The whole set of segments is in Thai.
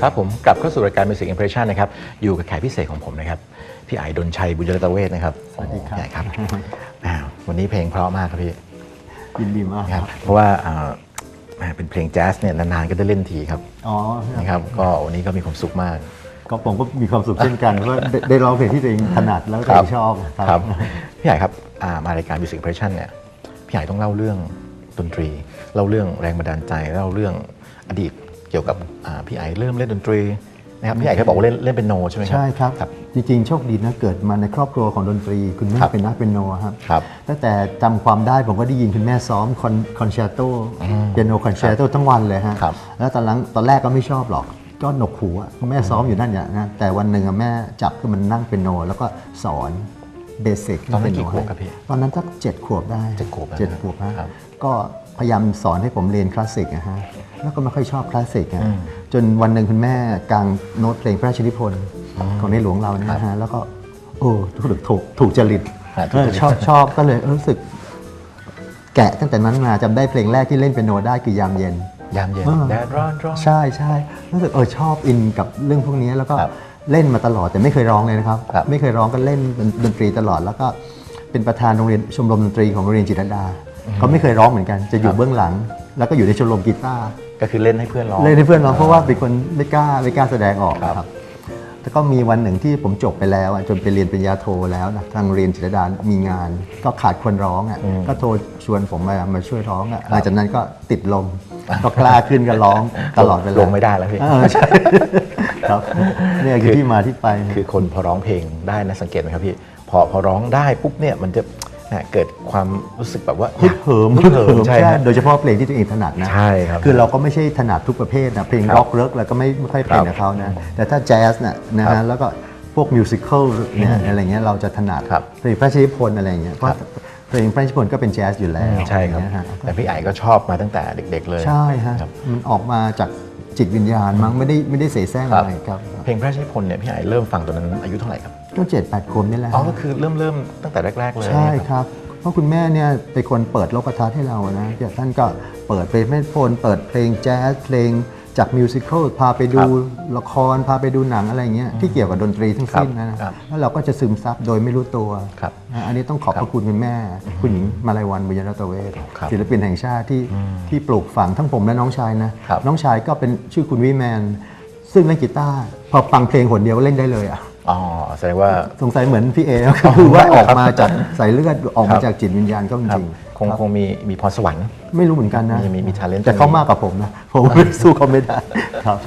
ครับผมกลับเข้าสู่รายการ Music Impression นะครับอยู่กับแขกพิเศษของผมนะครับพี่ไอ้ดนชัยบุญยรัตเวศนะครับสวัสดีครับโอ้พี่ไอ้ครับอ้าววันนี้เพลงเพราะมากครับพี่ยินดีมากนะครับเพราะว่าอ่าแหมเป็นเพลงแจ๊สเนี่ยนานๆก็ได้เล่นทีครับอ๋อนะครับก็วันนี้ก็มีความสุขมาก ก็ผมก็มีความสุขเช่นกันเพราะว่าได้ได้ร้องเพลงที่ตัวเองถนัดแล้วก็ตัวเองชอบครับพี่ไอ้ครับอ่ามารายการ Music Impression เนี่ยพี่ไอ้ต้องเล่าเรื่องดนตรี เล่าเรื่องแรงบันดาลใจเล่าเรื่องอดีต เกี่ยวกับอ่าพี่ไอ้เริ่มเล่นดนตรีนะครับพี่ไอ้เคยบอกว่าเล่นเล่นเป็นโนใช่ไหมครับใช่ครับครับ จริงๆ โชคดีนะเกิดมาในครอบครัวของดนตรี คุณแม่ครับเป็นนักเป็นโนครับครับตั้งแต่จำความได้ผมก็ได้ยินคุณแม่ซ้อมคอนคอนแชร์โตเปียโนคอนแชร์โตทั้งวันเลยฮะครับแล้วตอนหลังตอนแรกก็ไม่ชอบหรอกก็หนกหูอะคุณแม่ซ้อมอยู่นั่นอย่างนะแต่วันหนึ่งอะแม่จับขึ้นมันนั่งเป็นโน แล้วก็สอนเบสิกตอนนั้นกี่ขวบครับพี่ตอนนั้นสักเจ็ดขวบได้เจ็ดขวบแล้วเจ็ดขวบฮะครับก็ พยายามสอนให้ผมเรียนคลาสสิกนะฮะแล้วก็ไม่ค่อยชอบคลาสสิกอะอืมจนวันหนึ่งคุณแม่กางโน้ตเพลงพระราชนิพนธ์ของในหลวงเราเนี่ยนะฮะแล้วก็โอ้ถูกถูกถูกจริตฮะถูกจริตเออชอบชอบก็เลยรู้สึก แกะตั้งแต่นั้นมาจำได้เพลงแรกที่เล่นเป็นโนได้คือยามเย็น ยามเย็นอ่าแดดร้อนร้อนใช่ใช่รู้สึกเออชอบอินกับเรื่องพวกนี้แล้วก็ครับเล่นมาตลอดแต่ไม่เคยร้องเลยนะครับครับ ไม่เคยร้องก็เล่นดนตรีตลอด แล้วก็เป็นประธานโรงเรียนชมรมดนตรีของโรงเรียนจิตรลดา เขาไม่เคยร้องเหมือนกันจะอยู่เบื้องหลัง แล้วก็อยู่ในชมรมกีตาร์ก็คือเล่นให้เพื่อนร้องเล่นให้เพื่อนร้องเพราะว่าเป็นคนไม่กล้าไม่กล้าแสดงออกครับนะครับแล้วก็มีวันหนึ่งที่ผมจบไปแล้วอะจนไปเรียนปริญญาโทแล้วนะทางเรียนจิตรลดามีงาน ก็ขาดคนร้องอะก็โทรชวนผมมามาช่วยร้องอะหลังจากนั้นก็ติดลมก็กล้าขึ้นก็ร้องตลอดเวลาลงไม่ได้แล้วพี่เออใช่ครับเนี่ยคือที่มาที่ไปคือคนพอร้องเพลงได้นะสังเกตไหมครับพี่พอพอร้องได้ปุ๊บเนี่ยมันจะ นะเกิดความรู้สึกแบบว่าฮึกเหิมฮึกเหิมใช่ฮะ โดยเฉพาะเพลงที่ตัวเองถนัดนะใช่ครับคือเราก็ไม่ใช่ถนัดทุกประเภทนะเพลงครับร็อกเลิกแล้วก็ไม่ไม่ค่อยเป็นครับกับเขานะแต่ถ้าแจ๊สน่ะนะครัฮะบแล้วก็พวกมิวสิควลเนี่ยอะไรเงี้ยเราจะถนัดครับเพลงพระราชนิพนธ์อะไรเงี้ยเพราะเพลงพระราชนิพนธ์ก็เป็นแจ๊สอยู่แล้วใช่ครับนะฮะแต่พี่ไอ้ก็ชอบมาตั้งแต่เด็ก ๆเลย ใช่ฮะครับมันออกมาจาก จิตวิญญาณมั้งไม่ได้ไม่ได้เสแสร้งครับอะไรครับ เพลงพระราชนิพนธ์เนี่ยพี่ไอ้เริ่มฟังตอนนั้นอายุเท่าไหร่ครับก็เจ็ดแปดขวบนี่แหละอ๋อฮะก็คือเริ่มเริ่มตั้งแต่แรก ๆ เลยใช่ครับเพราะคุณแม่เนี่ยเป็นคนเปิดโลกทัศน์ให้เรานะเดี๋ยวท่านก็เปิดเพลงแม่พลเปิดเพลงแจ๊สเพลง จากมิวสิควลพาไปดูละครพาไปดูหนังอะไรเงี้ยที่เกี่ยวกับดนตรีทั้งสิ้นนะครับแล้วเราก็จะซึมซับโดยไม่รู้ตัวครับนะอันนี้ต้องขอบพระคุณคุณแม่ คุณหญิงมาลัยวันบุญยรัตเวชครับศิลปินแห่งชาติที่ที่ปลูกฝังทั้งผมและน้องชายนะครับน้องชายก็เป็นชื่อคุณวิแมน ซึ่งเล่นกีตาร์พอฟังเพลงหนเดียวก็เล่นได้เลยอะ อ๋อแสดงว่า สงสัยเหมือนพี่เอก็คือว่าออกมาจากสายเลือดออกครัมาบจากจิตวิญญาณก็จครับริงคงครับคงมีมีพรสวรรค์ ไม่รู้เหมือนกันนะ มีมีมี talent แต่เขามากกว่าผมนะผมสู้เขาไม่ได้ครับ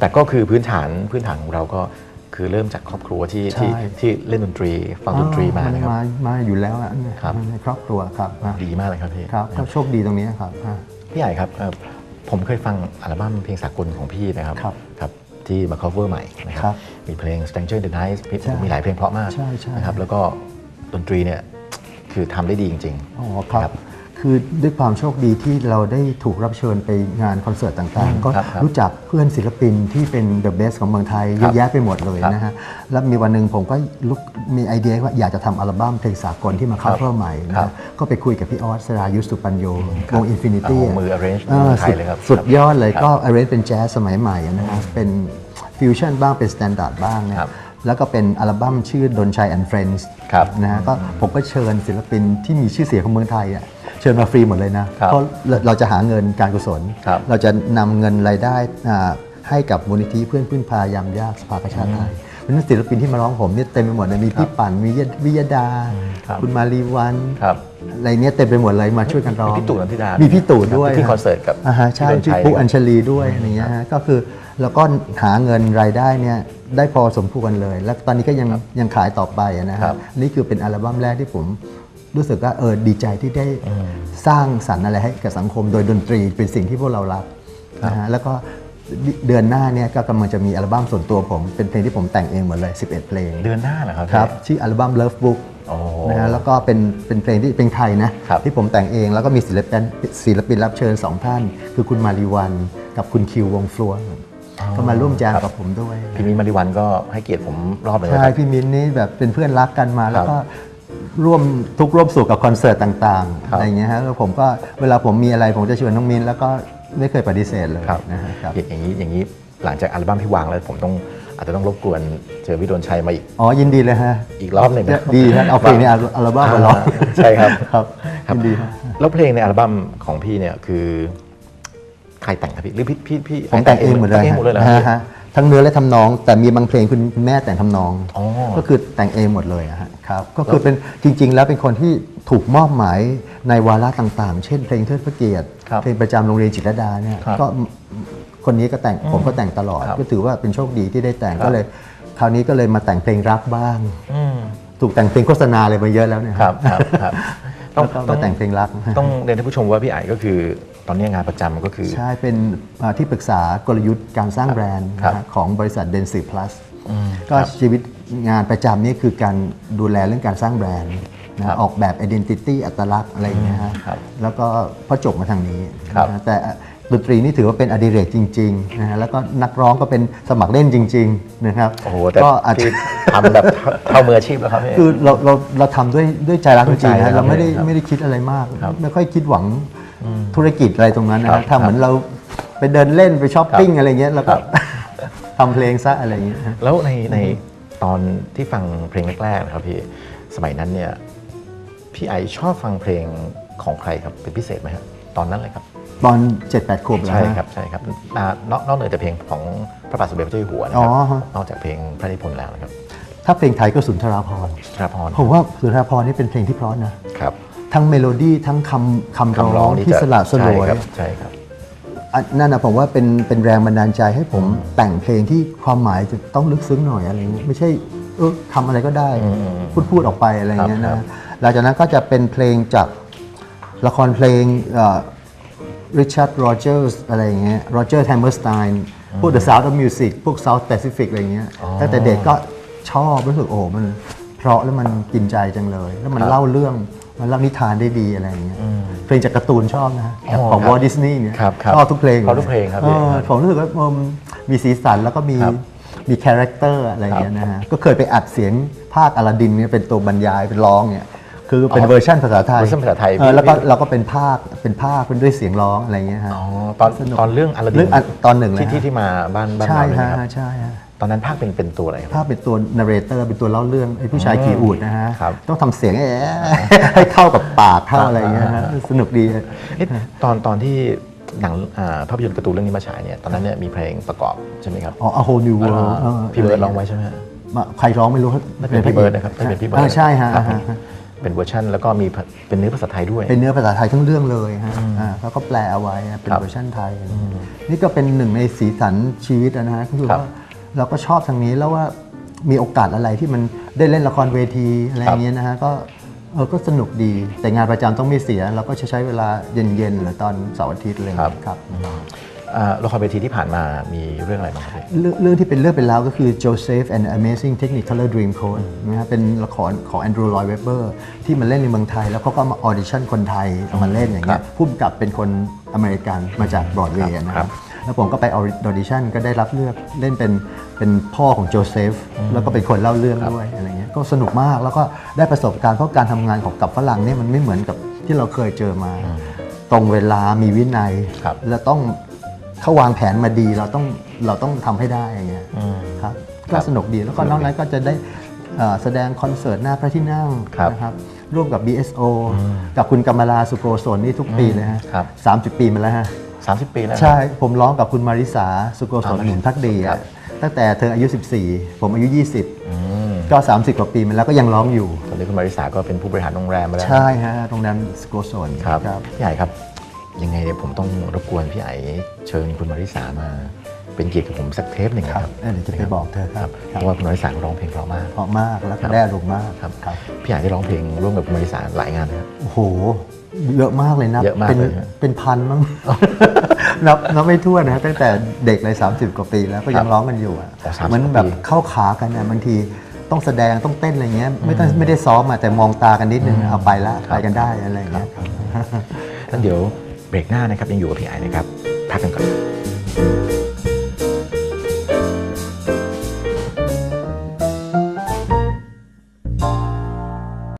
แต่ก็คือพื้นฐานพื้นฐานของเราก็คือเริ่มจากครอบครัวที่ที่ใช่ที่เล่นดนตรีฟังดนตรีมานะครับมามาอยู่แล้วอะครับในครอบครัวครับอะดีมากเลยครับพี่ครับก็โชคดีตรงนี้ครับอะพี่ใหญ่ครับเอ่อผมเคยฟังอัลบั้มเพลงสากลของพี่นะครับครับครับที่มา cover ใหม่นะคครัรับบ มีเพลง Stranger in the Night มีใช่มีหลายเพลงเพราะมากใช่ใช่นะครับแล้วก็ดนตรีเนี่ยคือทำได้ดีจริงอ๋อครับ คือด้วยความโชคดีที่เราได้ถูกรับเชิญไปงานคอนเสิร์ตต่างๆ ก็ครับครับรู้จักเพื่อนศิลปินที่เป็นเดอะเบสของเมืองไทยเยครัอะบแยะไปหมดเลยครับนะฮะ แล้วมีวันหนึ่งผมก็ลุกมีไอเดียว่าอยากจะทำอัลบั้มเพลงสากลที่มาคัฟเวอร์ใหม่นะครัฮะบก็ไปคุยกับพี่ออสสรายุทธสุปัญโยวงอินฟินิตี้เอามือ arrange ในเมืองไทยเลยครับ สุดยอดเลยก็ arrange เป็นแจ๊สสมัยใหม่นะฮะเป็น ฟิวชั่นบ้างเป็นสแตนดาร์ดบ้างนะครับแล้วก็เป็นอัลบั้มชื่อดนชัยแอนด์เฟรนด์ครับนะฮะก็ผมก็เชิญศิลปินที่มีชื่อเสียงของเมืองไทยอะเชิญมาฟรีหมดเลยนะ ครับเพราะเราเราจะหาเงินการกุศล ครับ เราจะนำเงินรายได้อ่าให้กับมูลนิธิเพื่อนพึ่งพายามยากสภากาชาติไทยเพราะฉะนั้นศิลปินที่มาร้องผมเนี่ยเต็มไปหมดเลยมีพี่ปั่นมีวิยดา ครับ คุณมารีวัน ครับ อะไรเนี้ยเต็มไปหมดเลยมาช่วยกันร้องมีพี่ตู่นันทิดามีพี่ตู่ด้วยที่คอนเสิร์ตกับอ่าฮะใช่พี่พี่ดนชัยปุ๊กอัญชลีด้วยอะไรเงี้ยฮะก็คือแล้วก็หาเงินรายได้เนี่ยได้พอสมควรเลย แล้วตอนนี้ก็ยังยังขายต่อไปนะครัฮะบนี่คือเป็นอัลบั้มแรกที่ผมรู้สึกว่าเออดีใจที่ได้สร้างสรรค์อะไรให้กับสังคม โดยดนตรีเป็นสิ่งที่พวกเรารักนะฮะแล้วก็ เดือนหน้าเนี่ยก็กำลังจะมีอัลบั้มส่วนตัวผม เป็นเพลงที่ผมแต่งเองหมดเลย 11 เพลงเดือนหน้าเหรอครับครับพี่ชื่ออัลบั้ม Love Book โอ้นะฮะแล้วก็เป็นเป็นเพลงที่เป็นไทยนะครับที่ผมแต่งเองแล้วก็มีศิลปินศิลปินรับเชิญสองท่าน คือคุณมาริวันกับคุณคิววงฟลัวก็มาร่วมแจมกับผมด้วย พี่มิ้นท์มาริวันก็ให้เกียรติผมรอบหนึงเลยใช่ครับพี่มิ้นนี่แบบเป็นเพื่อนรักกันมาแล้วก็ร่วมทุกข์ร่วมสุขกับคอนเสิร์ตต่างๆครับอะไรอย่างเงี้ยฮะแล้วผมก็เวลาผมมีอะไรผมจะชวนน้องมิ้นแล้วก็ ไม่เคยปฏิเสธเลยครับนะฮะครับอย่างนี้อย่างนี้หลังจากอัลบั้มที่วางแล้วผมต้องอาจจะต้องรบกวนเจอพี่ดนชัยมาอีก อ๋อ ยินดีเลยฮะ อีกรอบหนึ่งนะดีฮะเอาเพลงในอัลบั้มมาร้องใช่ครับ ครับครับยินดีฮะแล้วเพลงในอัลบั้มของพี่เนี่ยคือ ใครแต่งครับพี่ หรือพี่พี่พี่ผมแต่งเองหมดเลยแต่งเองหมดเลยเหรอฮะฮะ ทั้งเนื้อและทำนอง แต่มีบางเพลงคุณคุณแม่แต่งทำนอง อ๋อ ก็คือแต่งเองหมดเลยอะฮะครับก็คือเป็นจริง ๆ แล้วเป็นคนที่ถูกมอบหมายในวาระต่างๆ เช่นเพลงเทิดพระเกียรติครับเพลงประจำโรงเรียนจิตรลดาเนี่ยครับก็คนนี้ก็แต่งผมก็แต่งตลอด ครับ ก็ถือว่าเป็นโชคดีที่ได้แต่งครับก็เลย คราวนี้ก็เลยมาแต่งเพลงรักบ้าง อืมถูกแต่งเพลงโฆษณาอะไรมาเยอะแล้วเนี่ยครับครับครับแล้วก็มาแต่งเพลงรัก ต้องเรียนท่านผู้ชมว่าพี่ไอ๋ก็คือ ตอนนี้งานประจำก็คือ ใช่ เป็นอ่าที่ปรึกษากลยุทธ์การสร้างแบรนด์ครับนะฮะของบริษัท d e n s i Plus อืมก็ครับชีวิตงานประจำนี่คือการดูแลเรื่องการสร้างแบรนด์นะครับออกแบบ identity อัตลักษณ์อะไรอย่างเงี้ยฮะครับแล้วก็พอจบมาทางนี้ครับนะฮะแต่ดนตรีนี่ถือว่าเป็นอดิเรกจริงๆนะฮะแล้วก็นักร้องก็เป็นสมัครเล่นจริง ๆ นะครับโอ้โหแต่ก็อาจจะที่ทำแบบเท่าเท่ามืออาชีพแล้วครับพี่คือเราเราเราทำด้วยด้วยใจรักจริงๆด้วยใจนะเราไม่ได้ครับไม่ได้คิดอะไรมากครับไม่ค่อยคิดหวัง ธุรกิจอะไรตรงนั้นนะครัฮะบทำเหมือนเราไปเดินเล่นไปช้อปปิ้งครับอะไรเงี้ยแล้วก็ ครับ ทำเพลงซะอะไรอย่างเงี้ยฮะ แล้วในในตอนที่ฟังเพลงแรกๆนะครับพี่สมัยนั้นเนี่ยพี่ไอชอบฟังเพลงของใครครับเป็นพิเศษไหมครับตอนนั้นเลยครับ ตอน7-8ขวบแล้วใช่ฮะ ครับใช่ครับอ่านอกนอกเหนือจากเพลงของพระบาทสมเด็จพระเจ้าอยู่หัวนะคอ๋รัอบฮะ นอกจากเพลงพระนิพนธ์แล้วนะครับถ้าเพลงไทยก็สุนทราภรณ์ธราพรผมว่าสุนทราภรณ์นี่เป็นเพลงที่เพราะนะ ครับ ทั้งเมโลดี้ทั้งคำคำคำร้ร้อองงนี่ที่จะสละสลวยใช่ครับใช่ครับอันนั่นนะผมว่าเป็นเป็นแรงบันดาลใจให้ผมแต่งเพลงที่ความหมายจะต้องลึกซึ้งหน่อยอะไรเงี้ยไม่ใช่เออทำอะไรก็ได้อืมอืมอืมพูดพูดออกไปอะไรเงี้ยครันะบหลังจากนั้นก็จะเป็นเพลงจากละครเพลงริชาร์ดโรเจอร์สอะไรอย่างเงี้ยโรเจอร์แฮมเมอร์สไตน์พวก The Sound of Music พวก South Pacific อะไรเงี้ยอ๋อตั้งแต่เด็กก็ชอบรู้สึกโอ้โหมันเพราะแล้วมันกินใจจังเลย แล้วมันครับเล่าเรื่อง มันเล่านิทานได้ดีอะไรอย่างเงี้ยอืมเพลงจากการ์ตูนชอบนะฮะอ๋อของครับวอลดิสนีย์เนี่ยครับครับชอบทุกเพลงชอบทุกเพลงครับเออพี่ผมรู้สึกว่ามันมีสีสันแล้วก็มีครับมีคาแรคเตอร์อะไรอย่างเงี้ยนะฮะก็เคยไปอัดเสียงภาคอลาดินเนี่ยเป็นตัวบรรยายเป็นร้องเนี่ยคือเป็นอ๋อเวอร์ชันภาษาไทยเวอร์ชันภาษาไทย เออแล้วก็พี่เราก็เป็นภาคเป็นภาคเป็นด้วยเสียงร้องอะไรอย่างเงี้ยฮะ อ๋อตอนสนุกตอนเรื่องอลาดินเรื่องอะตอนหนึ่งเลยที่ฮะ ที่ที่มาบ้านบ้านใช่เราเลยฮะนะครับ ใช่ฮะ ตอนนั้นภาคเป็นเป็นตัวอะไรครับ ภาพเป็นตัวนาร์เรเตอร์เป็นตัวเล่าเรื่องไอ้ผู้ชายขี่อูดนะฮะครับต้องทำเสียงแอะให้เข้ากับปากเข้าอะไรอย่างเงี้ยฮะสนุกดีเอ๊ะตอนตอนที่หนังอ่าภาพยนตร์การ์ตูนเรื่องนี้มาฉายเนี่ยตอนนั้นเนี่ยมีเพลงประกอบใช่ไหมครับอ๋อ A Whole New World อ่าเออพี่เบิร์ดร้องไว้ใช่ไหมฮะมาใครร้องไม่รู้น่าจะเป็นพี่เบิร์ดนะครับน่าจะเป็นพี่เบิร์ดออใช่ฮะครับอ่าฮะเป็นเวอร์ชันแล้วก็มีเป็นเนื้อภาษาไทยด้วย เป็นเนื้อภาษาไทยทั้งเรื่องเลยฮะอ่าแล้วก็แปลเอาไว้อะเป็นครับเวอร์ชันไทย นี่ก็เป็นหนึ่งในสีสันชีวิตอะนะฮะก็คือครับว่า เราก็ชอบทางนี้แล้วว่ามีโอกาสอะไรที่มันได้เล่นละครเวทีอะไรอย่างเงี้ยนะฮะก็เออก็สนุกดี แต่งานประจำต้องไม่เสีย เราก็จะใช้เวลาเย็นๆหรือตอนเสาร์อาทิตย์อะไรอย่างเงี้ยครับ อ่าละครเวทีที่ผ่านมามีเรื่องอะไรบ้างครับพี่ เรื่องเรื่องที่เป็นเรื่องเป็นราวก็คือ Joseph and Amazing Technicolor Dreamcoat นะฮะเป็นละครของ Andrew Lloyd Webber ที่มาเล่นในเมืองไทย แล้วเขาก็มาออดิชั่นคนไทยเอามาเล่นอย่างเงี้คยรับผู้กำกับเป็นคนอเมริกันมาจากบรอดเวย์ครับนะคครัรับบ แล้วผมก็ไปออดิชั่นก็ได้รับเลือกเล่นเป็นเป็นพ่อของโจเซฟแล้วก็เป็นคนเล่าเรื่องด้วยอะไรเงี้ยก็สนุกมากแล้วก็ได้ประสบการณ์เพราะการทำงานของกับฝรั่งเนี่ยมันไม่เหมือนกับที่เราเคยเจอมา ตรงเวลามีวินัยครับแล้วต้องเขาวางแผนมาดีเราต้องเราต้องทำให้ได้อย่างเงี้ยอืมครับคก็รับสนุกดีแล้วก็สนุกดีนอกนั้นก็จะได้เอ่อแสดงคอนเสิร์ตหน้าพระที่นั่งครับนะครับร่วมกับ BSO กับคุณกำมลาสุโกศลนี่ทุกปีเลยฮะครับสามสิบปีมาแล้วฮะ 30 ปีแล้วนะ ใช่ ผมร้องกับคุณมาริสา สุโกศลอ่าหนุนพักดีครัอะบตั้งแต่เธออายุ 14 ผมอายุ อืม20 ก็ 30 กว่าปีมาแล้วก็ยังร้องอยู่ ตอนนี้คุณมาริสาก็เป็นผู้บริหารโรงแรมมาแล้วใช่ฮะโรงแรมสุโกศลครับพี่ไอ๋ครับ ยังไงเนี่ยผมต้องรบกวนพี่ไอ๋เชิญคุณมาริสามา เป็นเกียรติกับผมสักเทปหนึ่งครับนะครับเอ้ยเดี๋ยวจะไปบอกเธอครับเพราะว่าคุณมาริสาร้องเพลงเพราะมากเพราะมากแล้วครัก็บได้อารมณ์มากครับครับพี่ไอ๋ได้ร้องเพลงร่วมกับคุณมาริสาหลายงานนะครับโอ้โหเยอะมากเลยนะเยอะมากเป็นเลยฮะเป็นพันมั้งนับนับไม่ถ้วนนะตั้งแต่เด็กเลย30 กว่าปีแล้วก็ยังร้องกันอยู่อะอ๋อ30เหมือนแบบปีเข้าขากันนะบางทีต้องแสดงต้องเต้นอะไรเงี้ยไม่ต้องไม่ได้ซ้อมอะแต่มองตากันนิดนึงเอาไปละไปกันได้อะไรเงี้ยครับงั้นเดี๋ยวเบรกหน้านะครับยังอยู่กับพี่ไอ๋นะครับพักกันก่อน